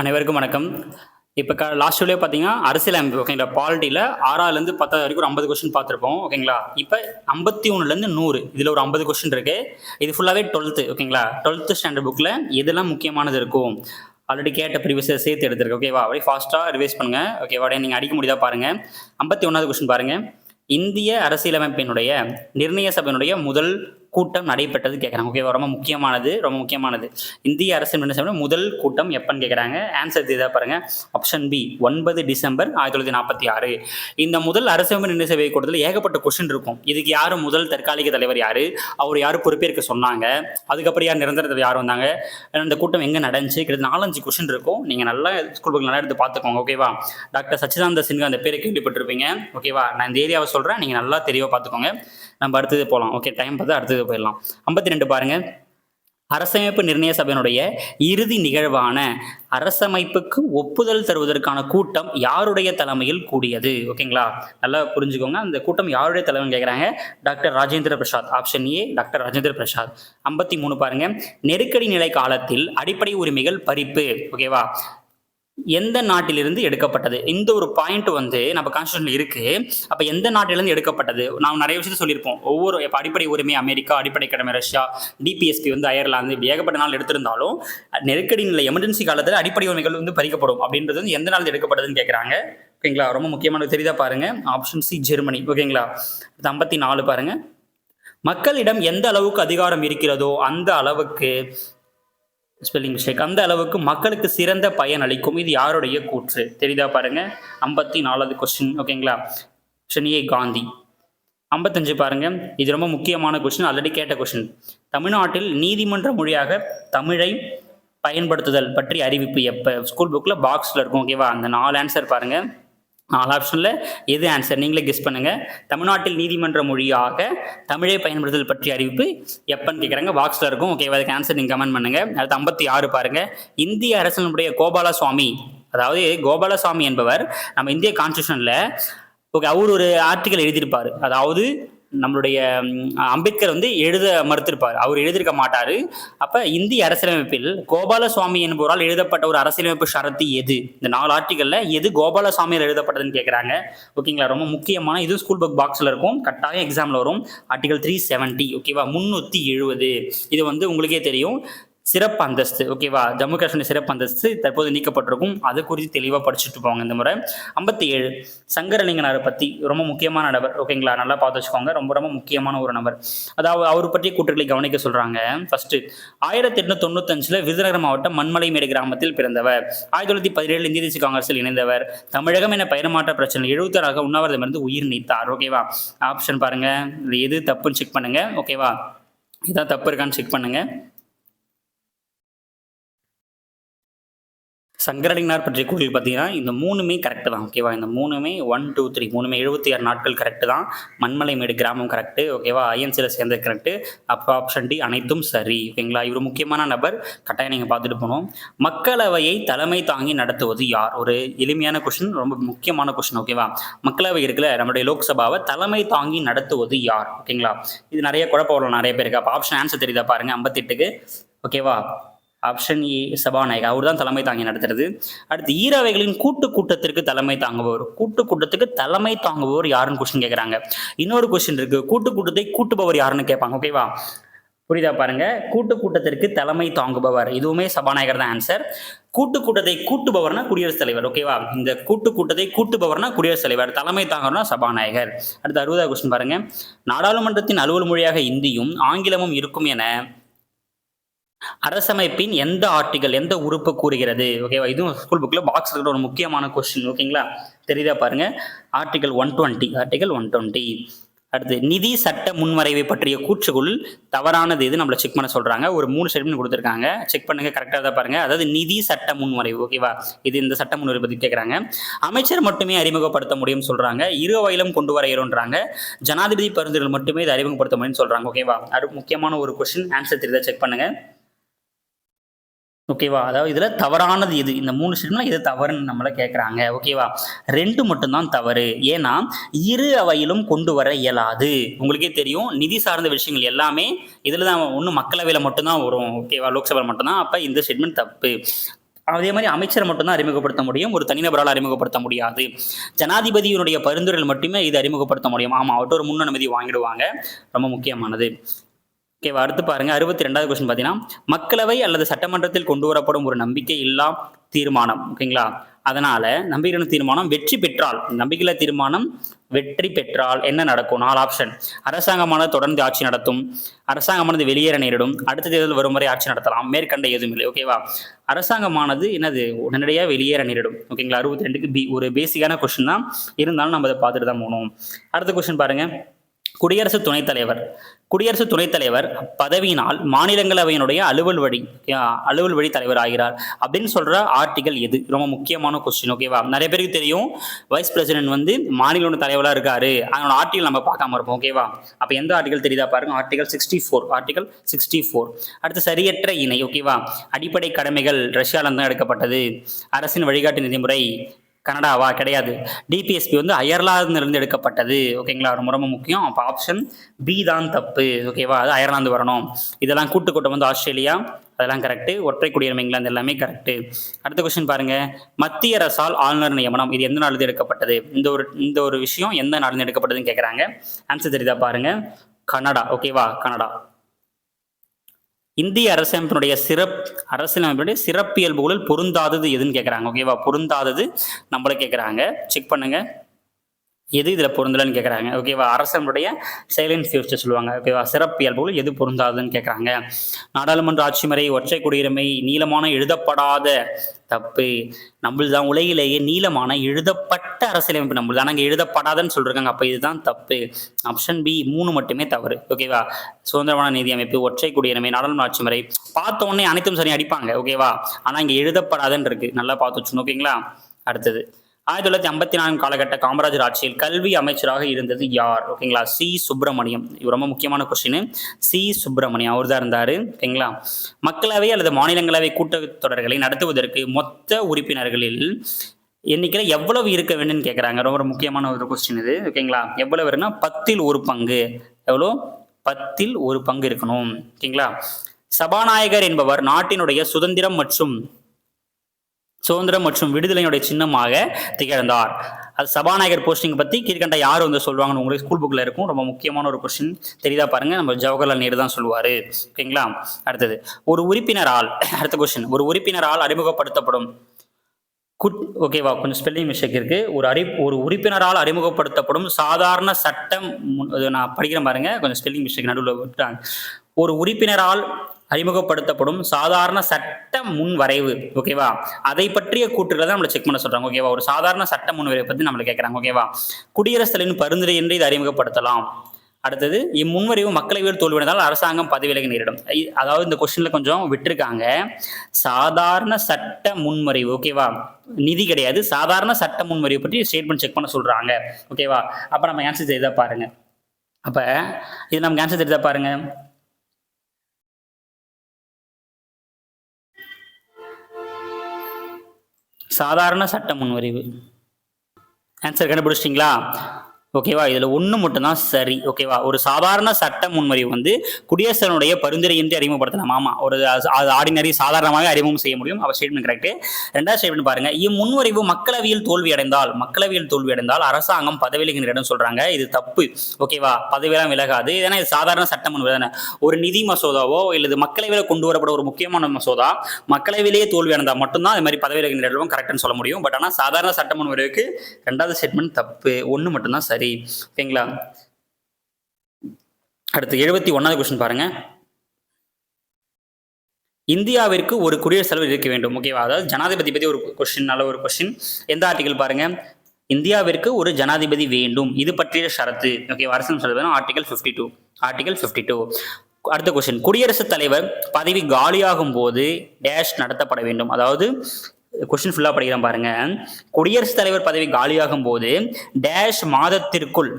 அனைவருக்கும் வணக்கம். இப்போ க லாஸ்ட் வீடியோ பார்த்தீங்கன்னா அரசியல் அமைப்பு ஓகேங்களா பாலிட்டியில் ஆறாவதுலேருந்து பத்தாவது வரைக்கும் ஒரு ஐம்பது கொஸ்டின் பார்த்துருப்போம் ஓகேங்களா இப்போ ஐம்பத்தி ஒன்றுலேருந்து நூறு இதில் ஒரு ஐம்பது கொஸ்டின் இருக்குது இது ஃபுல்லாகவே டுவெல்த்து ஓகேங்களா டுவெல்த்து ஸ்டாண்டர்ட் புக்கில் எதெல்லாம் முக்கியமானது இருக்கும்? ஆல்ரெடி கேட்ட ப்ரீவியஸை சேர்த்து எடுத்துருக்கு ஓகேவா அப்படியே ஃபாஸ்ட்டாக ரிவைஸ் பண்ணுங்கள் ஓகேவா நீங்கள் அடிக்க முடியுதா பாருங்கள் ஐம்பத்தி ஒன்றாவது கொஸ்டின் பாருங்கள் இந்திய அரசியலமைப்பினுடைய நிர்ணய சபையினுடைய முதல் கூட்டம் நடைபெற்றது கேட்குறாங்க ஓகேவா ரொம்ப முக்கியமானது ரொம்ப முக்கியமானது. இந்திய அரசு என்ன முதல் கூட்டம் எப்பன்னு கேட்குறாங்க ஆன்சர் இதாக பாருங்க. ஆப்ஷன் பி ஒன்பது டிசம்பர் ஆயிரத்தி தொள்ளாயிரத்தி நாற்பத்தி ஆறு. இந்த முதல் அரசியலமைப்பு நிர்ணய சபை கூட்டத்தில் ஏகப்பட்ட கொஸ்டின் இருக்கும். இதுக்கு யார் முதல் தற்காலிக தலைவர் யார்? அவர் யார் பொறுப்பேற்க சொன்னாங்க. அதுக்கப்புறம் யார் நிரந்தர தலைவர் யார் வந்தாங்க? அந்த கூட்டம் எங்கே நடந்துச்சு? கிட்ட நாலஞ்சு கொஸ்டின் இருக்கும். நீங்கள் நல்லா ஸ்கூல் புக் நல்லா எடுத்து பார்த்துக்கோங்க ஓகேவா டாக்டர் சச்சிதானந்த சின்ஹா அந்த பேரை கேள்விப்பட்டிருப்பீங்க ஓகேவா நான் இந்த ஏரியாவை சொல்கிறேன் நீங்கள் நல்லா தெளிவாக பார்த்துக்கோங்க. நம்ம அடுத்தது போகலாம் ஓகே டைம் பார்த்து அடுத்தது போயிடலாம். ஐம்பத்தி ரெண்டு பாருங்க. அரசமைப்பு நிர்ணய சபையினுடைய இறுதி நிகழ்வான அரசமைப்புக்கு ஒப்புதல் தருவதற்கான கூட்டம் யாருடைய தலைமையில் கூடியது? ஓகேங்களா நல்லா புரிஞ்சுக்கோங்க. அந்த கூட்டம் யாருடைய தலைமையில் கேட்குறாங்க doctor Rajendra Prasad. Option A doctor Rajendra Prasad. ஐம்பத்தி மூணு பாருங்க. நெருக்கடி நிலை காலத்தில் அடிப்படை உரிமைகள் பறிப்பு. ஓகேவா எந்த நாட்டிலிருந்து எடுக்கப்பட்டது? இந்த ஒரு பாயிண்ட் வந்து நம்ம கான்ஸ்டியூஷன் இருக்கு. அப்ப எந்த நாட்டிலிருந்து எடுக்கப்பட்டது? நாம் நிறைய விஷயத்த சொல்லியிருப்போம். ஒவ்வொரு இப்போ அடிப்படை உரிமை அமெரிக்கா அடிப்படை கடமை ரஷ்யா டிபிஎஸ்பி வந்து அயர்லாந்து இப்படி ஏகப்பட்ட நாள் எடுத்திருந்தாலும் நெருக்கடி நிலை எமர்ஜென்சி காலத்தில் அடிப்படை உரிமைகள் வந்து பறிக்கப்படும். அப்படின்றது வந்து எந்த நாள் எடுக்கப்பட்டதுன்னு கேட்குறாங்க ஓகேங்களா? ரொம்ப முக்கியமானது தெரியுதா பாருங்க. ஆப்ஷன் சி ஜெர்மனி ஓகேங்களா? ஐம்பத்தி நாலு பாருங்க. மக்களிடம் எந்த அளவுக்கு அதிகாரம் இருக்கிறதோ அந்த அளவுக்கு ஸ்பெல்லிங் மிஸ்டேக் அந்த அளவுக்கு மக்களுக்கு சிறந்த பயன் அளிக்கும். இது யாருடைய கூற்று? தெரியுதா பாருங்க. ஐம்பத்தி நாலாவது கொஸ்டின் ஓகேங்களா ஷனியே காந்தி ஐம்பத்தஞ்சு பாருங்க. இது ரொம்ப முக்கியமான கொஸ்டின் ஆல்ரெடி கேட்ட கொஸ்டின் தமிழ்நாட்டில் நீதிமன்ற மொழியாக தமிழை பயன்படுத்துதல் பற்றி அறிவிப்பு எப்போ? ஸ்கூல் புக்கில் பாக்ஸில் இருக்கும். ஓகேவா அந்த நாலு ஆன்சர் பாருங்கள் நாலு ஆப்ஷனில் எது ஆன்சர் நீங்களே கெஸ் பண்ணுங்கள் தமிழ்நாட்டில் நீதிமன்ற மொழியாக தமிழை பயன்படுத்துதல் பற்றிய அறிவிப்பு எப்பன்னு கேட்குறாங்க பாக்ஸில் இருக்கும். ஓகேவா அதுக்கு ஆன்சர் நீங்கள் கமெண்ட் பண்ணுங்கள் அடுத்து ஐம்பத்தி ஆறு பாருங்கள் இந்திய அரசனுடைய கோபாலசுவாமி அதாவது கோபாலசுவாமி என்பவர் நம்ம இந்திய கான்ஸ்டியூஷனில் ஓகே அவர் ஒரு ஆர்டிக்கல் எழுதியிருப்பார். அதாவது நம்மளுடைய அம்பேத்கர் வந்து எழுத மறுத்திருப்பார். அவர் எழுதியிருக்க மாட்டார். அப்போ இந்திய அரசியலமைப்பில் கோபாலசுவாமி என்பவரால் எழுதப்பட்ட ஒரு அரசியலமைப்பு ஷரத்து எது? இந்த நாலு ஆர்டிக்கலில் எது கோபாலசுவாமியால் எழுதப்பட்டதுன்னு கேட்குறாங்க ஓகேங்களா? ரொம்ப முக்கியமான இது ஸ்கூல் புக் பாக்ஸில் இருக்கும். கட்டாயம் எக்ஸாமில் வரும். ஆர்டிகல் த்ரீ செவன்ட்டி ஓகேவா முந்நூற்றி எழுபது இது வந்து உங்களுக்கே தெரியும். சிறப்பு அந்தஸ்து ஓகேவா ஜம்மு காஷ்மீர் சிறப்பு அந்தஸ்து தற்போது நீக்கப்பட்டிருக்கும். அது குறித்து தெளிவாக படிச்சுட்டு போவாங்க இந்த முறை. ஐம்பத்தி ஏழு சங்கரலிங்கனாரை பற்றி ரொம்ப முக்கியமான நபர் ஓகேங்களா நல்லா பார்த்து வச்சுக்கோங்க. ரொம்ப ரொம்ப முக்கியமான ஒரு நபர். அதாவது அவர் பற்றிய கூற்றுகளை கவனிக்க சொல்கிறாங்க ஃபர்ஸ்ட் ஆயிரத்தி எட்நூத்தி தொண்ணூத்தஞ்சில் விருதுநகர் மாவட்டம் மண்மலைமேடு கிராமத்தில் பிறந்தவர். ஆயிரத்தி தொள்ளாயிரத்தி பதினேழு இந்திய தேசிய காங்கிரஸில் இணைந்தவர். தமிழகம் என பெயர் மாற்ற பிரச்சனை. எழுபத்தாறாக உண்ணாவிரதமிருந்து உயிர் நீத்தார் ஓகேவா ஆப்ஷன் பாருங்கள் இது எது? தப்புன்னு செக் பண்ணுங்கள் ஓகேவா இதான் தப்பு இருக்கான்னு செக் பண்ணுங்கள் சங்கரலிங்கனார் பற்றிய கூறில் பார்த்தீங்கன்னா இந்த மூணுமே கரெக்டு தான் ஓகேவா இந்த மூணுமே ஒன் டூ த்ரீ மூணுமே எழுபத்தி ஆறு நாட்கள் கரெக்டு தான். மண்மலை மேடு கிராமம் கரெக்டு ஓகேவா ஐஎன்சியில் சேர்ந்தது கரெக்டு அப்போ ஆப்ஷன் டி அனைத்தும் சரி ஓகேங்களா இவர் முக்கியமான நபர் கட்டாயம் நீங்கள் பார்த்துட்டு போகணும். மக்களவையை தலைமை தாங்கி நடத்துவது யார்? ஒரு எளிமையான கொஷின் ரொம்ப முக்கியமான கொஷின் ஓகேவா மக்களவை இருக்குல்ல நம்மளுடைய லோக்சபாவை தலைமை தாங்கி நடத்துவது யார்? ஓகேங்களா இது நிறைய குழப்பம் வரும் நிறைய பேருக்கு அப்போ ஆப்ஷன் ஆன்சர் தெரியுதா பாருங்க ஐம்பத்தெட்டுக்கு ஓகேவா ஆப்ஷன் ஏ சபாநாயகர். அவர் தான் தலைமை தாங்கி நடத்துறது. அடுத்து ஈரவைகளின் கூட்டு கூட்டத்திற்கு தலைமை தாங்குபவர். கூட்டு கூட்டத்துக்கு தலைமை தாங்குபவர் யாருன்னு கொஸ்டின் கேட்குறாங்க இன்னொரு கொஸ்டின் இருக்கு. கூட்டு கூட்டத்தை கூட்டுபவர் யாருன்னு கேட்பாங்க. ஓகேவா புரியுதா பாருங்க. கூட்டு கூட்டத்திற்கு தலைமை தாங்குபவர். இதுவுமே சபாநாயகர் தான் ஆன்சர் கூட்டு கூட்டத்தை கூட்டுபவர்னா குடியரசுத் தலைவர். ஓகேவா இந்த கூட்டு கூட்டத்தை கூட்டுபவர்னா குடியரசுத் தலைவர். தலைமை தாங்குறனா சபாநாயகர். அடுத்து அறுபதாவது கொஸ்டின் பாருங்க. நாடாளுமன்றத்தின் அலுவல் மொழியாக இந்தியும் ஆங்கிலமும் இருக்கும் என அரசமைப்பின் எந்த ஆர்டிகல் எந்த உறுப்பு கூறுகிறது? ஓகேவா இதுவும் ஸ்கூல் புக்கில் பாக்ஸ் இருக்கிற ஒரு முக்கியமான கொஸ்டின் ஓகேங்களா தெரியுதா பாருங்க. Article one twenty article one twenty அடுத்து நிதி சட்ட முன்வரைவை பற்றிய கூற்றுக்குள் தவறானது இது நம்மளை செக் பண்ண சொல்றாங்க. ஒரு மூணு ஸ்டேட்மெண்ட் கொடுத்துருக்காங்க. செக் பண்ணுங்க கரெக்டாக தான் பாருங்க. அதாவது நிதி சட்ட முன்வரைவு ஓகேவா இது இந்த சட்ட முன்வரைவு பற்றி கேட்குறாங்க அமைச்சர் மட்டுமே அறிமுகப்படுத்த முடியும்னு சொல்றாங்க. இரு வயலும் கொண்டு வர ஜனாதிபதி பரிந்துரைகள் மட்டுமே இதை அறிமுகப்படுத்த முடியும்னு சொல்றாங்க ஓகேவா அது முக்கியமான ஒரு கொஸ்டின் ஆன்சர் தெரியுதா? செக் பண்ணுங்க. ஓகேவா? அதாவது இதில் தவறானது இது இந்த மூணு ஸ்டேட்மெண்ட் இது தவறுன்னு நம்மளை கேட்குறாங்க ஓகேவா? ரெண்டு மட்டும்தான் தவறு. ஏன்னா இரு அவையிலும் கொண்டு வர இயலாது. உங்களுக்கே தெரியும் நிதி சார்ந்த விஷயங்கள் எல்லாமே இதில் தான் ஒன்று மக்களவையில் மட்டும்தான் வரும். ஓகேவா? லோக்சபா மட்டும்தான். அப்போ இந்த ஸ்டேட்மெண்ட் தப்பு. அதே மாதிரி அமைச்சர் மட்டும்தான் அறிமுகப்படுத்த முடியும். ஒரு தனிநபரால் அறிமுகப்படுத்த முடியாது. ஜனாதிபதியினுடைய பரிந்துரைகள் மட்டுமே இது அறிமுகப்படுத்த முடியும். ஆமாம் அவர்கிட்ட ஒரு முன் அனுமதி வாங்கிடுவாங்க. ரொம்ப முக்கியமானது. ஓகேவா அடுத்து பாருங்க. அறுபத்தி ரெண்டாவது கொஸ்டின் பார்த்தீங்கன்னா மக்களவை அல்லது சட்டமன்றத்தில் கொண்டு வரப்படும் ஒரு நம்பிக்கை இல்லா தீர்மானம். ஓகேங்களா அதனால நம்பிக்கையின தீர்மானம் வெற்றி பெற்றால் நம்பிக்கையில தீர்மானம் வெற்றி பெற்றால் என்ன நடக்கும்? நாலு ஆப்ஷன் அரசாங்கமானது தொடர்ந்து ஆட்சி நடத்தும். அரசாங்கமானது வெளியேற நேரிடும். அடுத்த தேர்தல் வரும் வரை ஆட்சி நடத்தலாம். மேற்கண்ட எதுவும் இல்லை. ஓகேவா அரசாங்கமானது என்னது? உடனடியாக வெளியேற நேரிடும். ஓகேங்களா அறுபத்தி ரெண்டுக்கு பி ஒரு பேசிக்கான கொஸ்டின் தான். இருந்தாலும் நம்ம அதை பார்த்துட்டு தான் போகணும். அடுத்த கொஸ்டின் பாருங்க. குடியரசு துணைத் தலைவர். குடியரசு துணைத் தலைவர் பதவியினால் மாநிலங்களவையினுடைய அலுவல் வழி அலுவல் வழி தலைவர் ஆகிறார். அப்படின்னு சொல்ற ஆர்டிகல் எது? ரொம்ப முக்கியமான கொஸ்டின் ஓகேவா நிறைய பேருக்கு தெரியும். வைஸ் பிரசிடென்ட் வந்து மாநில தலைவராக இருக்காரு. அதனோட ஆர்டிகல் நம்ம பார்க்காம இருப்போம் ஓகேவா அப்போ எந்த ஆர்டிகல் தெரியுதா பாருங்க. Article sixty four article sixty four அடுத்து சரியற்ற இணை ஓகேவா அடிப்படை கடமைகள் ரஷ்யால தான் எடுக்கப்பட்டது. அரசின் வழிகாட்டு நெறிமுறை கனடாவா? கிடையாது. டிபிஎஸ்பி வந்து அயர்லாந்துலேருந்து எடுக்கப்பட்டது. ஓகேங்களா ரொம்ப ரொம்ப முக்கியம். அப்போ ஆப்ஷன் பி தான் தப்பு. ஓகேவா அது அயர்லாந்து வரணும். இதெல்லாம் கூட்டு கூட்டம் வந்து ஆஸ்திரேலியா. அதெல்லாம் கரெக்டு ஒற்றை குடியுரிமை இங்கிலாந்து எல்லாமே கரெக்டு அடுத்த கொஸ்டின் பாருங்க. மத்திய அரசால் ஆளுநர் நியமனம். இது எந்த நாளிலிருந்து எடுக்கப்பட்டது? இந்த ஒரு இந்த ஒரு விஷயம் எந்த நாளிலிருந்து எடுக்கப்பட்டதுன்னு கேட்குறாங்க ஆன்சர் தெரியுதா பாருங்க. கனடா. ஓகேவா கனடா. இந்திய அரசமைப்பினுடைய சிறப் அரசியலமைப்பினுடைய சிறப்பியல்புகளில் பொருந்தாதது எதுன்னு கேட்குறாங்க ஓகேவா பொருந்தாதது நம்மள கேட்குறாங்க செக் பண்ணுங்கள் எது இதில் பொருந்தலைன்னு கேட்குறாங்க ஓகேவா அரசனுடைய சைலண்ட் ஃபியூச்சர் சொல்லுவாங்க. ஓகேவா சிறப்பியல்புகள் எது பொருந்தாதுன்னு கேட்குறாங்க நாடாளுமன்ற ஆட்சி முறை ஒற்றை குடியுரிமை நீளமான எழுதப்படாத தப்பு. நம்மளுது தான் உலகிலேயே நீளமான எழுதப்பட்ட அரசியலமைப்பு நம்மளுது ஆனால் இங்கே எழுதப்படாதன்னு சொல்லிருக்காங்க. அப்போ இதுதான் தப்பு. ஆப்ஷன் பி மூணு மட்டுமே தவறு. ஓகேவா சுதந்திரமான நீதி அமைப்பு ஒற்றை குடியுரிமை நாடாளுமன்ற ஆட்சி முறை. பார்த்த உடனே அனைத்தும் சரி அடிப்பாங்க. ஓகேவா ஆனால் இங்கே எழுதப்படாதன்னு இருக்குது நல்லா பார்த்து வச்சுக்கணும். ஓகேங்களா அடுத்தது. ஆயிரத்தி தொள்ளாயிரத்தி ஐம்பத்தி நான்கு காலகட்ட காமராஜர் ஆட்சியில் கல்வி அமைச்சராக இருந்தது யார்? ஓகேங்களா சி. சுப்பிரமணியம். இது ரொம்ப முக்கியமான கொஸ்டின் சி. சுப்பிரமணியம். அவர் தான் இருந்தார். ஓகேங்களா? மக்களவை அல்லது மாநிலங்களவை கூட்டத்தொடர்களை நடத்துவதற்கு மொத்த உறுப்பினர்களில் எண்ணிக்கையில் எவ்வளவு இருக்க வேண்டும்னு கேட்குறாங்க ரொம்ப முக்கியமான ஒரு கொஸ்டின் இது. ஓகேங்களா? எவ்வளவு இருக்குன்னா பத்தில் ஒரு பங்கு. எவ்வளோ? பத்தில் ஒரு பங்கு இருக்கணும். ஓகேங்களா? சபாநாயகர் என்பவர் நாட்டினுடைய சுதந்திரம் மற்றும் சுதந்திரம் மற்றும் விடுதலையினுடைய சின்னமாக திகழ்ந்தார். அது சபாநாயகர் போஸ்டிங் பற்றி கீழ்கண்ட யார் வந்து சொல்லுவாங்கன்னு உங்களுக்கு ஸ்கூல் புக்கில் இருக்கும். ரொம்ப முக்கியமான ஒரு கொஸ்டின் தெரியுதா பாருங்க. நம்ம ஜவஹர்லால் நேரு தான் சொல்லுவார். ஓகேங்களா? அடுத்தது ஒரு உறுப்பினரால் அடுத்த கொஸ்டின் ஒரு உறுப்பினரால் அறிமுகப்படுத்தப்படும் குட் ஓகேவா கொஞ்சம் ஸ்பெல்லிங் மிஸ்டேக் இருக்கு. ஒரு அறி ஒரு உறுப்பினரால் அறிமுகப்படுத்தப்படும் சாதாரண சட்டம் முன்- நான் படிக்கிறேன் பாருங்க. கொஞ்சம் ஸ்பெல்லிங் மிஸ்டேக் நடுவில் விட்டாங்க ஒரு உறுப்பினரால் அறிமுகப்படுத்தப்படும் சாதாரண சட்ட முன்வரைவு ஓகேவா அதை பற்றிய கூற்றுகளை தான் நம்மளை செக் பண்ண சொல்றாங்க ஓகேவா ஒரு சாதாரண சட்ட முன்வரைவை பற்றி நம்மளை கேட்குறாங்க ஓகேவா குடியரசுத் தலைவரின் பரிந்துரை என்று இதை அறிமுகப்படுத்தலாம். அடுத்தது இம்முன்வரைவு மக்களவையில் தோல்வியடைந்தால் அரசாங்கம் பதவி நேரிடும். அதாவது இந்த கொஸ்டின்ல கொஞ்சம் விட்டுருக்காங்க. சாதாரண சட்ட முன்வரைவு ஓகேவா நிதி கிடையாது சாதாரண சட்ட முன்வரைவு பற்றி ஸ்டேட்மெண்ட் செக் பண்ண சொல்றாங்க ஓகேவா அப்ப நம்ம ஆன்சர் தெரியுதா பாருங்க. அப்ப இது நமக்கு ஆன்சர் தெரியுதா பாருங்க? சாதாரண சட்ட முன்வரைவு. ஆன்சர் கண்டுபிடிச்சிட்டிங்களா? ஓகேவா இதில் ஒன்று மட்டும்தான் சரி. ஓகேவா ஒரு சாதாரண சட்ட முன்மொழிவு வந்து குடியரசனுடைய பரிந்துரையின்றி அறிமுகப்படுத்தலாம். ஆமாம் ஒரு அது ஆர்டினரி சாதாரணமாக அறிமுகம் செய்ய முடியும். அவர் ஸ்டேட்மெண்ட் கரெக்ட் ரெண்டாவது ஸ்டேட்மெண்ட் பாருங்க. இம்முன்வரைவு மக்களவையில் தோல்வி அடைந்தால் மக்களவையில் தோல்வி அடைந்தால் அரசாங்கம் பதவியிலகின்ற இடம் சொல்றாங்க. இது தப்பு. ஓகேவா பதவியெல்லாம் விலகாது. ஏன்னா இது சாதாரண சட்ட முன்வரைவு தானே? ஒரு நிதி மசோதாவோ இல்லது மக்களவையில் கொண்டு வரப்பட ஒரு முக்கியமான மசோதா மக்களவையிலேயே தோல்வி அடைந்தால் மட்டும்தான் அது மாதிரி பதவி இடம் கரெக்ட்னு சொல்ல முடியும். பட் ஆனால் சாதாரண சட்ட முன்வரைவுக்கு ரெண்டாவது ஸ்டேட்மெண்ட் தப்பு. ஒன்று மட்டும்தான் சரி. ஓகேங்களா? அடுத்து எழுபத்தி ஒன்றாவது கொஸ்டின் பாருங்க. இந்தியாவிற்கு ஒரு குடியரசுத் தலைவர் இருக்க வேண்டும் ஓகேவா? அதாவது ஜனாதிபதி பத்தி ஒரு கொஸ்டின் நல்ல ஒரு கொஸ்டின் எந்த ஆர்டிகல் பாருங்க? இந்தியாவிற்கு ஒரு ஜனாதிபதி வேண்டும் இது பற்றிய ஷரத்து ஓகே அரசு சொல்றது article fifty two article fifty two அடுத்த கொஸ்டின் குடியரசுத் தலைவர் பதவி காலியாகும் போது டேஷ் நடத்தப்பட வேண்டும் அதாவது கொஸ்டின் ஃபுல்லாக படிக்கிறேன் பாருங்க. குடியரசுத் தலைவர் பதவி காலியாகும் போது டேஷ் மாதத்திற்குள்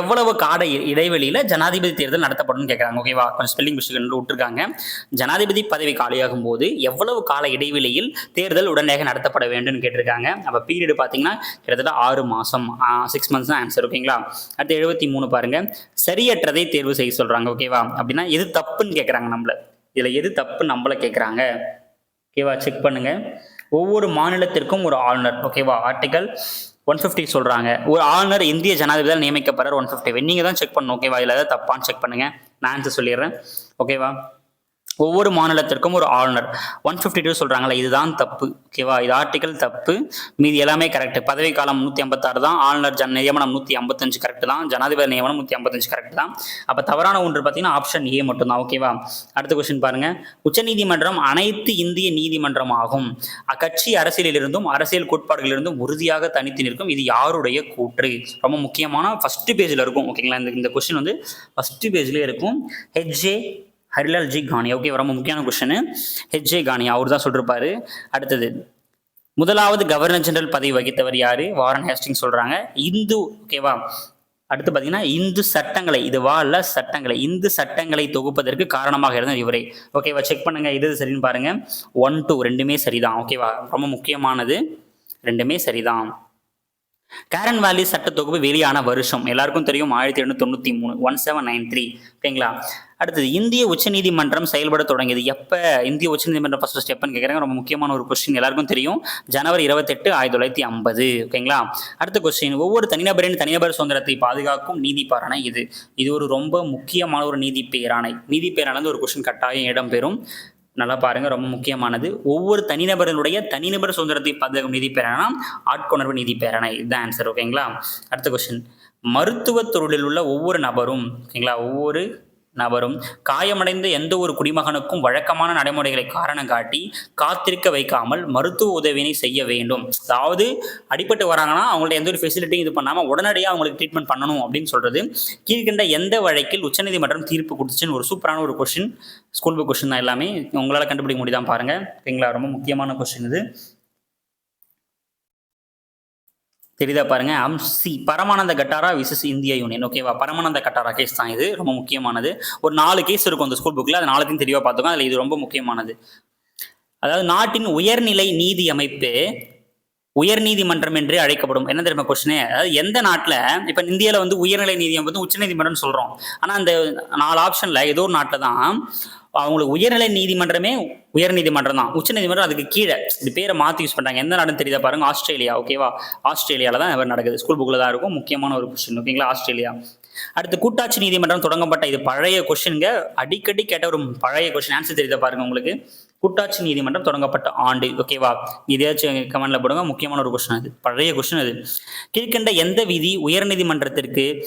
எவ்வளவு கால இடைவெளியில் இடைவெளியில ஜனாதிபதி தேர்தல் நடத்தப்படும் கேட்குறாங்க ஓகேவா கொஞ்சம் ஸ்பெல்லிங் மிஸ்டேக் விட்டுருக்காங்க. ஜனாதிபதி பதவி காலியாகும் போது எவ்வளவு கால இடைவெளியில் தேர்தல் உடனடியாக நடத்தப்பட வேண்டும்னு கேட்டிருக்காங்க. அப்போ பீரியடு பார்த்தீங்கன்னா கிட்டத்தட்ட ஆறு மாதம் சிக்ஸ் மந்த்ஸ் தான் ஆன்சர் ஓகேங்களா அடுத்து எழுபத்தி மூணு பாருங்க. சரியற்றதை தேர்வு செய்ய சொல்றாங்க. ஓகேவா அப்படின்னா எது தப்புன்னு கேட்குறாங்க நம்மள. இதில் எது தப்பு நம்மள கேட்குறாங்க ஓகேவா செக் பண்ணுங்க. ஒவ்வொரு மாநிலத்திற்கும் ஒரு ஆளுநர். ஓகேவா ஆர்டிகல் ஒன் ஃபிஃப்டி சொல்கிறாங்க ஒரு ஆளுநர் இந்திய ஜனாதிபதியால் நியமிக்கப்படுறார் ஒன் ஃபிஃப்டி நீங்கள் தான் செக் பண்ணணும் ஓகேவா இதில் ஏதாவது தப்பான்னு செக் பண்ணுங்கள் நான் ஆன்சர் சொல்லிடுறேன். ஓகேவா ஒவ்வொரு மாநிலத்திற்கும் ஒரு ஆளுநர். ஒன் ஃபிஃப்டி டூ சொல்கிறாங்களே இதுதான் தப்பு. ஓகேவா இது ஆர்டிக்கல் தப்பு. மீதி எல்லாமே கரெக்ட் பதவி காலம் நூற்றி ஐம்பத்தாறு தான். ஆளுநர் ஜன் நியமனம் நூற்றி ஐம்பத்தஞ்சு கரெக்ட் தான். ஜனாதிபதி நியமனம் நூற்றி ஐம்பத்தஞ்சு கரெக்ட் தான். அப்போ தவறான ஒன்று பார்த்தீங்கன்னா ஆப்ஷன் ஏ மட்டும்தான் ஓகேவா அடுத்த கொஸ்டின் பாருங்கள் உச்சநீதிமன்றம் அனைத்து இந்திய நீதிமன்றம் ஆகும். அக்கட்சி அரசியலிலிருந்தும் அரசியல் கோட்பாடுகளிலிருந்தும் உறுதியாக தனித்து நிற்கும். இது யாருடைய கூற்று? ரொம்ப முக்கியமான ஃபஸ்ட்டு பேஜில் இருக்கும். ஓகேங்களா இந்த இந்த கொஸ்டின் வந்து ஃபஸ்ட்டு பேஜ்லேயே இருக்கும். H A Harilal J Kania. Okay ரொம்ப முக்கியமான கொஸ்டின் ஹெச்ஏ கானி அவர் தான் சொல்லிருப்பாரு. அடுத்தது முதலாவது கவர்னர் ஜெனரல் பதவி வகித்தவர் யாரு? வாரன் ஹேஸ்டிங் சொல்றாங்க. இந்து ஓகேவா அடுத்து பார்த்தீங்கன்னா இந்து சட்டங்களை இது வாழ சட்டங்களை இந்து சட்டங்களை தொகுப்பதற்கு காரணமாக இருந்தது இவரே. ஓகேவா செக் பண்ணுங்க இது சரின்னு பாருங்க. ஒன் டூ ரெண்டுமே சரிதான். ஓகேவா ரொம்ப முக்கியமானது. ரெண்டுமே சரிதான். கேரன் வேலி சட்ட தொகுப்பு வெளியான வருஷம். எல்லாருக்கும் தெரியும் ஆயிரத்தி எண்ணூற்றி தொண்ணூற்றி மூணு ஒன் செவன் நைன் த்ரீ ஓகேங்களா? அடுத்தது இந்திய உச்சநீதிமன்றம் செயல்பட தொடங்கியது. எப்போ இந்திய உச்சநீதிமன்றம் ஃபஸ்ட் ஸ்டெப்னு கேட்குறாங்க ரொம்ப முக்கியமான ஒரு கொஸ்டின் எல்லாருக்கும் தெரியும். ஜனவரி இருபத்தெட்டு ஆயிரத்தி தொள்ளாயிரத்தி ஐம்பது. ஓகேங்களா? அடுத்த கொஸ்டின் ஒவ்வொரு தனிநபரின் தனிநபர் சுதந்திரத்தை பாதுகாக்கும் நீதி பாரணை இது. இது ஒரு ரொம்ப முக்கியமான ஒரு நீதி பேராணை. நீதி பேராணை ஒரு கொஸ்டின் கட்டாயம் இடம்பெறும் நல்லா பாருங்க ரொம்ப முக்கியமானது. ஒவ்வொரு தனிநபர்களுடைய தனிநபர் சுதந்திரத்தை பாதுகாக்கும் நீதி பேரானா ஆட்கொணர்வு நீதி பேராணை இதுதான் ஆன்சர் ஓகேங்களா அடுத்த கொஸ்டின் மருத்துவ தொழிலில் உள்ள ஒவ்வொரு நபரும் ஓகேங்களா ஒவ்வொரு நபரும் காயமடைந்த எந்த ஒரு குடிமகனுக்கும் வழக்கமான நடைமுறைகளை காரணம் காட்டி காத்திருக்க வைக்காமல் மருத்துவ உதவியினை செய்ய வேண்டும். அதாவது அடிபட்டு வராங்கன்னா அவங்கள்ட்ட எந்த ஒரு ஃபெசிலிட்டியும் இது பண்ணாமல் உடனடியாக அவங்களுக்கு ட்ரீட்மெண்ட் பண்ணணும் அப்படின்னு சொல்றது. கீழ்கண்ட எந்த வழக்கில் உச்சநீதிமன்றம் தீர்ப்பு கொடுத்துச்சுன்னு ஒரு சூப்பரான ஒரு கொஸ்டின் ஸ்கூல் புக் கொஸ்டின் தான் எல்லாமே. உங்களால் கண்டுபிடிக்க முடியுதான் பாருங்க. ஓகேங்களா ரொம்ப முக்கியமான கொஸ்டின் இது. தெரியுதா பாருங்க. அம்சி பரமானந்த கட்டாரா விசஸ் இந்திய யூனியன். ஓகேவா பரமானந்த கட்டாரா கேஸ் தான் இது. ரொம்ப முக்கியமானது. ஒரு நாலு கேஸ் இருக்கும் அந்த ஸ்கூல் புக்கில் அது நாலுத்தையும் தெளிவாக பார்த்துக்கோங்க. அதில் இது ரொம்ப முக்கியமானது. அதாவது நாட்டின் உயர்நிலை நீதி அமைப்பு உயர்நீதிமன்றம் என்றே அழைக்கப்படும். என்ன தெரியுமா கொஸ்டினே அதாவது எந்த நாட்டில் இப்போ இந்தியாவில் வந்து உயர்நிலை நீதியம் வந்து உச்சநீதிமன்றம்னு சொல்கிறோம் ஆனால் அந்த நாலு ஆப்ஷனில் ஏதோ ஒரு நாட்டில் தான் அவங்களுக்கு உயர்நிலை நீதிமன்றமே உயர்நீதிமன்றம் தான். உச்சநீதிமன்றம் அதுக்கு கீழே. இது பேரை மாற்றி யூஸ் பண்ணுறாங்க எந்த நாடுன்னு தெரியுதா பாருங்க? ஆஸ்திரேலியா ஓகேவா ஆஸ்திரேலியாவில் தான் இவர் நடக்குது. ஸ்கூல் புக்கில் தான் இருக்கும். முக்கியமான ஒரு கொஸ்டின் ஓகேங்களா ஆஸ்திரேலியா. அடுத்து கூட்டாட்சி நீதிமன்றம் தொடங்கப்பட்ட இது பழைய கொஸ்டின்ங்க அடிக்கடி கேட்ட ஒரு பழைய கொஸ்டின் ஆன்சர் தெரியுதா பாருங்க உங்களுக்கு? கூட்டாட்சி நீதிமன்றம் தொடங்கப்பட்ட ஆண்டு. ஓகேவா இதையாச்சும் கமெண்ட்ல போடுங்க. முக்கியமான ஒரு கொஸ்டின் அது. பழைய கொஸ்டின் அது. கீழ்கண்ட எந்த விதி உயர்நீதிமன்றத்திற்கு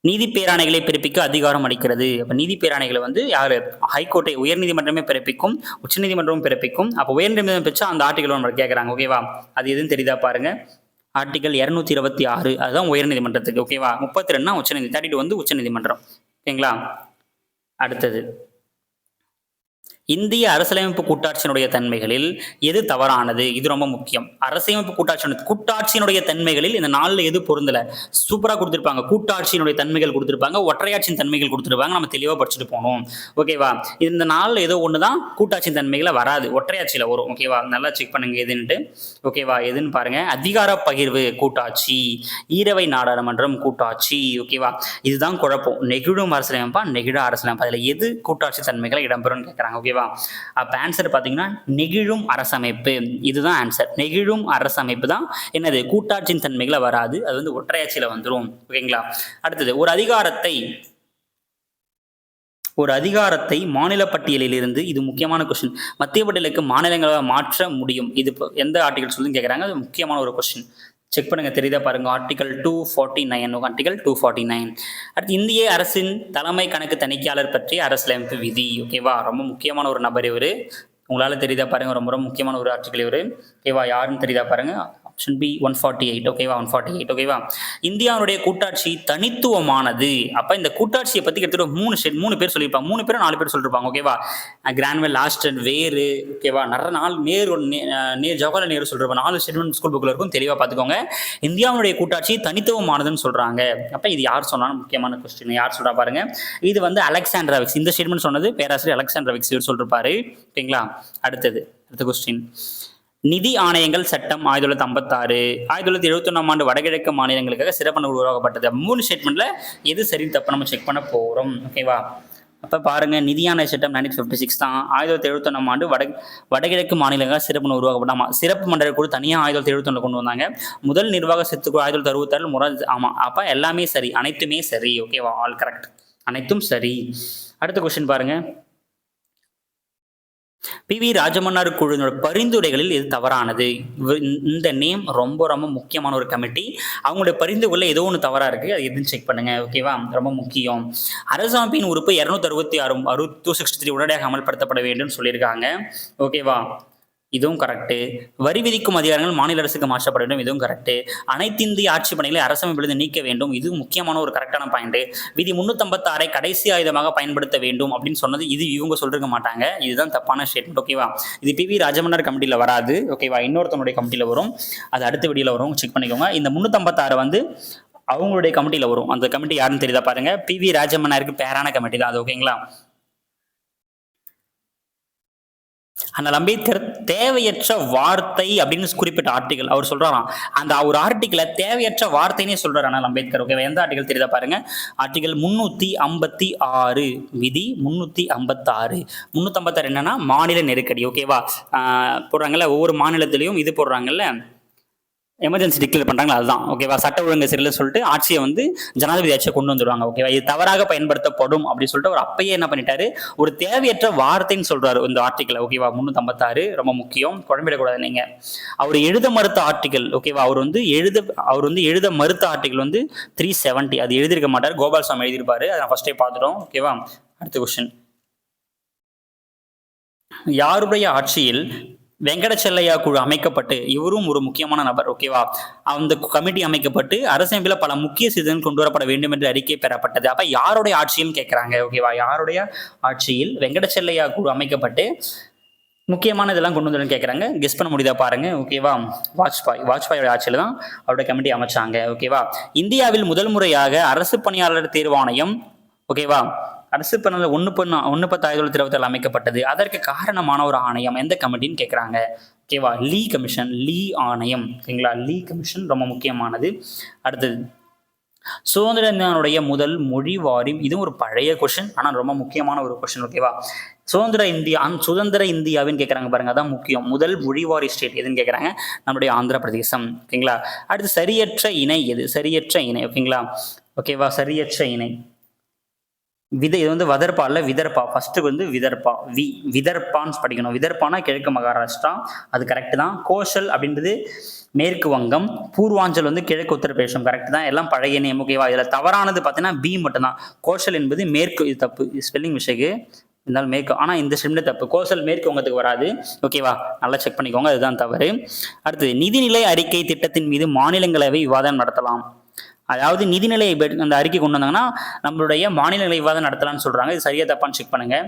நீதி பேராணைகளை பிறப்பிக்க அதிகாரம் அளிக்கிறது? அப்ப நீதி பேராணைகளை வந்து யாரு? ஹைகோர்ட்டை உயர்நீதிமன்றமே பிறப்பிக்கும் உச்சநீதிமன்றமும் பிறப்பிக்கும். அப்போ உயர்நீதிமன்றம் பிரிச்சா அந்த ஆர்டிகல் நம்ம கேட்குறாங்க ஓகேவா அது எதுவும் தெரியுதா பாருங்க. ஆர்டிகல் இரநூத்தி இருபத்தி ஆறு. அதுதான் உயர்நீதிமன்றத்துக்கு ஓகேவா முப்பத்தி ரெண்டுனா உச்சநீதி தேர்ட்டி வந்து உச்சநீதிமன்றம் ஓகேங்களா அடுத்தது. இந்திய அரசியலமைப்பு கூட்டாட்சியினுடைய தன்மைகளில் எது தவறானது? இது ரொம்ப முக்கியம். அரசியலமைப்பு கூட்டாட்சி கூட்டாட்சியினுடைய தன்மைகளில் இந்த நாளில் எது பொருந்தல? சூப்பராக கொடுத்துருப்பாங்க. கூட்டாட்சியினுடைய தன்மைகள் கொடுத்துருப்பாங்க. ஒற்றையாட்சியின் தன்மைகள் கொடுத்துருப்பாங்க. நம்ம தெளிவாக படிச்சுட்டு போகணும். ஓகேவா இந்த நாளில் ஏதோ ஒன்று தான் கூட்டாட்சியின் தன்மைகளை வராது. ஒற்றையாட்சியில் வரும். ஓகேவா நல்லா செக் பண்ணுங்க எதுன்ட்டு ஓகேவா எதுன்னு பாருங்க. அதிகார பகிர்வு கூட்டாட்சி. ஈரவை நாடாளுமன்றம் கூட்டாட்சி. ஓகேவா இதுதான் குழப்பம். நெகிழும் அரசியலமைப்பா? நெகிழ அரசியலமைப்பா? அதில் எது கூட்டாட்சி தன்மைகளை இடம்பெறும்னு கேட்குறாங்க ஓகேவா அப்போ ஆன்சர் பார்த்தீங்கன்னா நெகிழும் அரசமைப்பு. இதுதான் ஆன்சர் நெகிழும் அரசமைப்பு தான் என்னது? கூட்டாட்சியின் தன்மைகளை வராது. அது வந்து ஒற்றையாட்சியில் வந்துடும் ஓகேங்களா அடுத்தது ஒரு அதிகாரத்தை ஒரு அதிகாரத்தை மாநில பட்டியலில் இருந்து இது முக்கியமான கொஸ்டின் மத்திய பட்டியலுக்கு மாநிலங்களாக மாற்ற முடியும். இது எந்த ஆர்டிகல் சொல்லுன்னு கேட்குறாங்க அது முக்கியமான ஒரு கொஸ்டின் செக் பண்ணுங்கள் தெரியுதா பாருங்க. Article two forty nine article two forty nine அடுத்து இந்திய அரசின் தலைமை கணக்கு தணிக்கையாளர் பற்றிய அரசியலமைப்பு விதி ஓகேவா ரொம்ப முக்கியமான ஒரு நபர் இவர். உங்களால் தெரியுதா பாருங்க ரொம்ப ரொம்ப முக்கியமான ஒரு ஆர்டிகல் இவர். ஓகேவா யாருன்னு தெரியுதா பாருங்க? Option B one forty eight ஓகேவா ஒன் ஃபார்ட்டி எயிட் ஓகேவா இந்தியாவுடைய கூட்டாட்சி தனித்துவமானது. அப்போ இந்த கூட்டாட்சியை பற்றி கிட்டத்தட்ட மூணு ஷெட் மூணு பேர் சொல்லியிருப்பாங்க. மூணு பேரும் நாலு பேர் சொல்லியிருப்பாங்க. ஓகேவா கிராண்ட்வெல் லாஸ்டன் வேறு ஓகேவா நிறைய நாள் நேரு நே- ஜவஹர்லால் நேரு சொல்கிறப்ப நாலு ஸ்டேட்மெண்ட் ஸ்கூல் புக்கில் இருக்கும். தெளிவாக பார்த்துக்கோங்க. இந்தியாவுடைய கூட்டாட்சி தனித்துவமானதுன்னு சொல்கிறாங்க அப்போ இது யார் சொன்னாலும் முக்கியமான கொஸ்டின் யார் சொல்கிறா பாருங்க. இது வந்து அலெக்சாண்ட்ராவிக்ஸ் இந்த ஸ்டேட்மெண்ட் சொன்னது பேராசிரியர் அலெக்சாண்ட்ராவிக்ஸ் இவர் சொல்லிருப்பாரு. ஓகேங்களா? அடுத்தது அடுத்த கொஸ்டின் நிதி ஆணையங்கள் சட்டம் ஆயிரத்தி தொள்ளாயிரத்தி ஐம்பத்தாறு ஆயிரத்தி தொள்ளாயிரத்தி எழுபத்தொன்னாம் ஆண்டு வடகிழக்கு மாநிலங்களுக்காக சிறப்பான உருவாக்கப்பட்டது. மூணு ஸ்டேட்மெண்ட்ல எது சரி தப்பு நம்ம செக் பண்ண போகிறோம் ஓகேவா அப்போ பாருங்கள் நிதியான சட்டம் நைன்டீன் ஃபிஃப்டி சிக்ஸ் தான். ஆயிரத்தி தொள்ளாயிரத்தி எழுபத்தொன்னாம் ஆண்டு வட வடகிழக்கு மாநிலங்கள் சிறப்பு உருவாக்கப்பட்டாமா சிறப்பு மண்டல குழு தனியாக ஆயிரத்தி தொள்ளாயிரத்தி எழுபத்தொன்னு கொண்டு வந்தாங்க. முதல் நிர்வாக சித்துக்குழு ஆயிரத்தி தொள்ளாயிரத்தி அறுபத்தாறு முறை ஆமாம் அப்போ எல்லாமே சரி அனைத்துமே சரி. ஓகேவா ஆல் கரெக்ட் அனைத்தும் சரி. அடுத்த கொஸ்டின் பாருங்கள் பி வி ராஜமன்னார் குழுவினோட பரிந்துரைகளில் இது தவறானது இந்த நேம் ரொம்ப ரொம்ப முக்கியமான ஒரு கமிட்டி அவங்களுடைய பரிந்துரைகளில் ஏதோ ஒன்று தவறாக இருக்குது அது எதுன்னு செக் பண்ணுங்க ஓகேவா ரொம்ப முக்கியம் அரசமைப்பின் உறுப்பு இரநூத்தி அறுபத்தி ஆறு அறுபத்தி டூ சிக்ஸ்டி த்ரீ உடனடியாக அமல்படுத்தப்பட வேண்டும் சொல்லியிருக்காங்க ஓகேவா இதுவும் கரெக்டு வரி விதிக்கும் அதிகாரங்கள் மாநில அரசுக்கு மாற்றப்பட வேண்டும் இதுவும் கரெக்டு அனைத்திந்திய ஆட்சி பணிகளை அரசமைப்பிலிருந்து நீக்க வேண்டும். இது முக்கியமான ஒரு கரெக்டான பாயிண்ட் விதி முன்னூத்தம்பத்தாறை கடைசி ஆயுதமாக பயன்படுத்த வேண்டும் அப்படின்னு சொன்னது இது இவங்க சொல்லிருக்க மாட்டாங்க. இதுதான் தப்பான ஸ்டேட்மெண்ட் ஓகேவா இது பி வி ராஜமன்னர் கமிட்டியில் வராது ஓகேவா இன்னொருத்தனுடைய கமிட்டியில் வரும். அது அடுத்த வீடியோவில் வரும். செக் பண்ணிக்கோங்க. இந்த முன்னூத்தம்பத்தாறு வந்து அவங்களுடைய கமிட்டியில் வரும். அந்த கமிட்டி யாருன்னு தெரியுதா பாருங்க? பி வி ராஜமன்னாருக்கு பேரான கமிட்டி தான் அது ஓகேங்களா அண்ணல் அம்பேத்கர் தேவையற்ற வார்த்தை அப்படின்னு குறிப்பிட்ட ஆர்டிகல் அவர் சொல்றாராம் அந்த ஒரு ஆர்டிக்கலை தேவையற்ற வார்த்தைனே சொல்றாரு அண்ணல் அம்பேத்கர். ஓகே எந்த ஆர்டிகல் தெரியுதா பாருங்க? ஆர்டிகல் முன்னூத்தி ஐம்பத்தி ஆறு விதி முன்னூத்தி ஐம்பத்தாறு முன்னூத்தம்பத்தாறு என்னன்னா மாநில நெருக்கடி. ஓகேவா போடுறாங்கல்ல ஒவ்வொரு மாநிலத்திலையும் இது போடுறாங்கல்ல எமர்ஜென்சி டிக்ளேர் பண்ணுறாங்களா அதுதான். ஓகேவா சட்ட ஒழுங்கு சரியில்லை சொல்லிட்டு ஆட்சியை வந்து ஜனாதிபதி ஆட்சியை கொண்டு வந்துடுவாங்க. ஓகேவா இது தவறாக பயன்படுத்தப்படும் அப்படின்னு சொல்லிட்டு அவர் அப்பயே என்ன பண்ணிட்டாரு? ஒரு தேவையற்ற வார்த்தைன்னு சொல்றாரு இந்த ஆர்டிக்கல் ஓகேவா முந்நூற்றம்பத்தாறு ரொம்ப முக்கியம். குழம்பிடக்கூடாது நீங்க. அவர் எழுத மறுத்த ஆர்டிக்கல் ஓகேவா அவர் வந்து எழுத அவர் வந்து எழுத மறுத்த ஆர்டிக்கல் வந்து த்ரீ செவன்ட்டி அது எழுதியிருக்க மாட்டார். கோபால்சாமி எழுதியிருப்பாரு. அதை நான் ஃபர்ஸ்டே பார்த்துட்டோம். ஓகேவா அடுத்த கொஸ்டின் யாருடைய ஆட்சியில் வெங்கடச்செல்லையா குழு அமைக்கப்பட்டு இவரும் ஒரு முக்கியமான நபர் ஓகேவா அந்த கமிட்டி அமைக்கப்பட்டு அரசமைப்பில் பல முக்கிய சிதன் கொண்டு வரப்பட வேண்டும் என்று அறிக்கை பெறப்பட்டது. அப்ப யாருடைய ஆட்சியில் கேட்குறாங்க ஓகேவா யாருடைய ஆட்சியில் வெங்கடச்செல்லையா குழு அமைக்கப்பட்டு முக்கியமான இதெல்லாம் கொண்டு வந்து கேட்குறாங்க. கெஸ் பண்ண முடியுதா பாருங்க ஓகேவா வாஜ்பாய் வாஜ்பாயோட ஆட்சியில் தான் அவருடைய கமிட்டி அமைச்சாங்க ஓகேவா இந்தியாவில் முதல் முறையாக அரசு பணியாளர் தேர்வாணையம் ஓகேவா அரசு பணியில் ஒன்று பொண்ணு ஒன்று பத்து ஆயிரத்தி தொள்ளாயிரத்தி இருபத்தி அமைக்கப்பட்டது. அதற்கு காரணமான ஒரு ஆணையம் எந்த கமிட்டின்னு கேட்குறாங்க ஓகேவா லீ கமிஷன் லீ ஆணையம். ஓகேங்களா லீ கமிஷன் ரொம்ப முக்கியமானது. அடுத்தது சுதந்திர இந்தியாவுடைய முதல் மொழி வாரியம். இதுவும் ஒரு பழைய கொஷின் ஆனால் ரொம்ப முக்கியமான ஒரு கொஷின் ஓகேவா சுதந்திர இந்தியா சுதந்திர இந்தியாவின்னு கேட்குறாங்க பாருங்க அதான் முக்கியம். முதல் மொழிவாரி ஸ்டேட் எதுன்னு கேட்குறாங்க நம்முடைய ஆந்திர பிரதேசம் ஓகேங்களா அடுத்து சரியற்ற இணை எது? சரியற்ற இணை ஓகேங்களா ஓகேவா சரியற்ற இணை. வித இது வந்து வதர்பா இல்லை விதர்பா ஃபர்ஸ்ட்டுக்கு வந்து விதர்பா வி விதர்பான்னு படிக்கணும். விதர்பானா கிழக்கு மகாராஷ்டிரா. அது கரெக்ட் தான். கோஷல் அப்படின்றது மேற்கு வங்கம். பூர்வாஞ்சல் வந்து கிழக்கு உத்தரப்பிரதேசம். கரெக்ட் தான். எல்லாம் பழைய நேம் ஓகேவா இதில் தவறானது பார்த்தீங்கன்னா பி மட்டும்தான். கோஷல் என்பது மேற்கு இது தப்பு. ஸ்பெல்லிங் மிஸ்டேக்கு இருந்தாலும் மேற்கு ஆனால் இந்த ஸ்டெம்ல தப்பு. கோசல் மேற்கு வங்கத்துக்கு வராது. ஓகேவா நல்லா செக் பண்ணிக்கோங்க. அதுதான் தவறு. அடுத்தது நிதிநிலை அறிக்கை திட்டத்தின் மீது மாநிலங்களவை விவாதம் நடத்தலாம். அதாவது நிதிநிலை அந்த அறிக்கை கொண்டு வந்தாங்கன்னா நம்மளுடைய மாநிலங்களை விவாதம் நடத்தலாம்னு சொல்றாங்க. இது சரியா தப்பான்னு செக் பண்ணுங்க.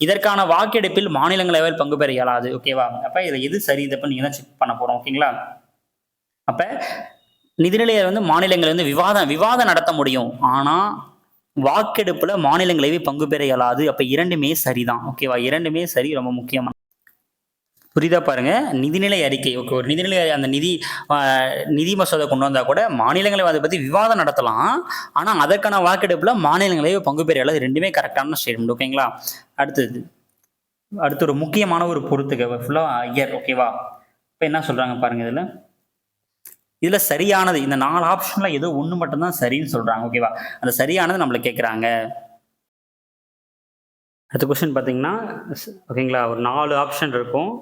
இதற்கான வாக்கெடுப்பில் மாநிலங்களவையில் பங்கு பெற இயலாது. ஓகேவா அப்ப இதுல எது சரி? தப்பு நீங்க தான் செக் பண்ண போறோம். ஓகேங்களா அப்ப நிதிநிலையை வந்து மாநிலங்கள் வந்து விவாதம் விவாதம் நடத்த முடியும். ஆனா வாக்கெடுப்புல மாநிலங்களவை பங்கு பெற இயலாது. அப்ப இரண்டுமே சரிதான். ஓகேவா இரண்டுமே சரி ரொம்ப முக்கியமான புரியுதா பாருங்க? நிதிநிலை அறிக்கை. ஓகே ஒரு நிதிநிலை அந்த நிதி நிதி மசோதா கொண்டு வந்தால் கூட மாநிலங்களை அதை பற்றி விவாதம் நடத்தலாம். ஆனால் அதற்கான வாக்கெடுப்பில் மாநிலங்களே பங்கு பெற இயலாது. ரெண்டுமே கரெக்டான ஸ்டேட்மெண்ட் ஓகேங்களா? அடுத்தது. அடுத்து ஒரு முக்கியமான ஒரு பொறுத்துக்க ஃபுல்லாக இயர் ஓகேவா? இப்போ என்ன சொல்கிறாங்க பாருங்க இதில்? இதில் சரியானது. இந்த நாலு ஆப்ஷன்ல ஏதோ ஒன்று மட்டும்தான் சரின்னு சொல்கிறாங்க ஓகேவா? அந்த சரியானது நம்மளை கேட்குறாங்க அடுத்த கொஸ்டின் பார்த்தீங்கன்னா ஓகேங்களா? ஒரு நாலு ஆப்ஷன் இருக்கும்.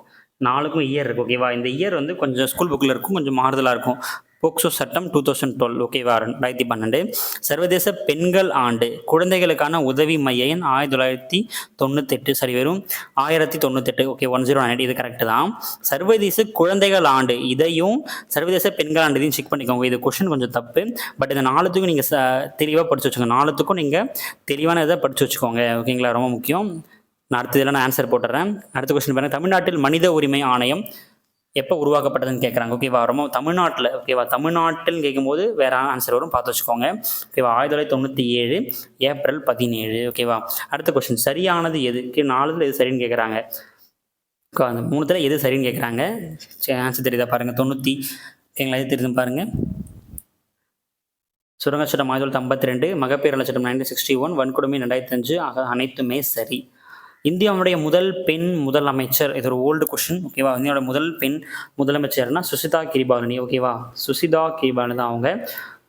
நாலுக்கும் இயர் இருக்குது ஓகேவா இந்த இயர் வந்து கொஞ்சம் ஸ்கூல் புக்கில் இருக்கும் கொஞ்சம் மாறுதலாக இருக்கும். போக்சோ சட்டம் டூ தௌசண்ட் டுவெல் ஓகேவா ரெண்டாயிரத்தி பன்னெண்டு. சர்வதேச பெண்கள் ஆண்டு குழந்தைகளுக்கான உதவி மைய எண் ஆயிரத்தி தொள்ளாயிரத்தி தொண்ணூத்தெட்டு சரி வெறும் ஆயிரத்தி தொண்ணூத்தெட்டு ஓகே ஒன் ஜீரோ நைன் இது கரெக்டு தான். சர்வதேச குழந்தைகள் ஆண்டு இதையும் சர்வதேச பெண்கள் ஆண்டு இதையும் செக் பண்ணிக்கோங்க. இது கொஷின் கொஞ்சம் தப்பு பட் இந்த நாலுத்துக்கும் நீங்கள் ச தெளிவாக படித்து வச்சுக்கோங்க. நாலுத்துக்கும் நீங்கள் தெளிவான இதை படித்து வச்சுக்கோங்க ஓகேங்களா ரொம்ப முக்கியம். நான் அடுத்த இதில் நான் ஆன்சர் போட்டுறேன். அடுத்த கொஸ்டின் பாருங்க. தமிழ்நாட்டில் மனித உரிமை ஆணையம் எப்போ உருவாக்கப்பட்டதுன்னு கேட்குறாங்க. ஓகேவா ரொம்ப தமிழ்நாட்டில் ஓகேவா தமிழ்நாட்டில்னு கேட்கும்போது வேற ஆன்சர் வரும். பார்த்து வச்சுக்கோங்க. ஓகேவா ஆயிரத்தி தொள்ளாயிரத்தி தொண்ணூற்றி ஏழு ஏப்ரல் பதினேழு ஓகேவா அடுத்த கொஸ்டின் சரியானது எதுக்கு நாலுல எது சரின்னு கேட்குறாங்க. அந்த மூணுத்தில் எது சரின்னு கேட்குறாங்க? ஆன்சர் தெரியுதா பாருங்கள் தொண்ணூற்றி ஓகேங்களா எது தெரியுது பாருங்கள் சுரங்க சட்டம் ஆயிரத்தி தொள்ளாயிரத்தி ஐம்பத்தி ரெண்டு மகப்பேறு சட்டம் நைன்டீன் சிக்ஸ்டி ஒன் வன்கொடுமை ரெண்டாயிரத்தி அஞ்சு ஆக அனைத்துமே சரி. இந்தியாவுடைய முதல் பெண் முதலமைச்சர் இது ஒரு ஓல்டு கொஷின் ஓகேவா இந்தியாவோட முதல் பெண் முதலமைச்சர்னா சுசிதா கிரிபாலினி ஓகேவா சுசிதா கிரிபாலினி தான் அவங்க.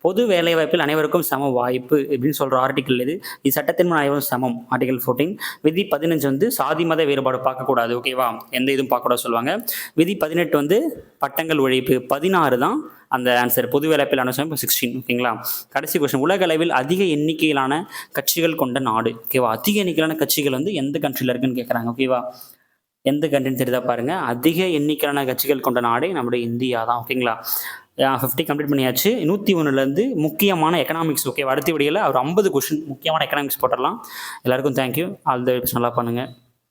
பொது வேலைவாய்ப்பில் அனைவருக்கும் சம வாய்ப்பு அப்படின்னு சொல்கிற ஆர்டிக்கல் இது. இது சட்டத்தின் முன் அனைவரும் சமம். ஆர்டிகல் ஃபோர்டீன் விதி பதினஞ்சு வந்து சாதி மத வேறுபாடு பார்க்கக்கூடாது. ஓகேவா எந்த இதுவும் பார்க்கக்கூடாது சொல்லுவாங்க. விதி பதினெட்டு வந்து பட்டங்கள் ஒழிப்பு. பதினாறு தான் அந்த ஆன்சர் பொது வேலைப்பில் அனுசரம் சிக்ஸ்டீன் ஓகேங்களா கடைசி கொஸ்டின் உலக அளவில் அதிக எண்ணிக்கையிலான கட்சிகள் கொண்ட நாடு. ஓகேவா அதிக எண்ணிக்கையிலான கட்சிகள் வந்து எந்த கண்ட்ரியில் இருக்குன்னு கேட்குறாங்க ஓகேவா எந்த கண்ட்ரின்னு தெரியுதா பாருங்கள் அதிக எண்ணிக்கையிலான கட்சிகள் கொண்ட நாடே நம்முடைய இந்தியா தான். ஓகேங்களா ஃபிஃப்டி கம்ப்ளீட் பண்ணியாச்சு. நூற்றி ஒன்றுலேருந்து முக்கியமான எக்கனாமிக்ஸ் ஓகே அடுத்த விடியில் ஒரு ஐம்பது கொஷின் முக்கியமான எக்கனாமிக்ஸ் போட்டுடலாம். எல்லாருக்கும் தேங்க்யூ ஆல் த நல்லா பண்ணுங்கள்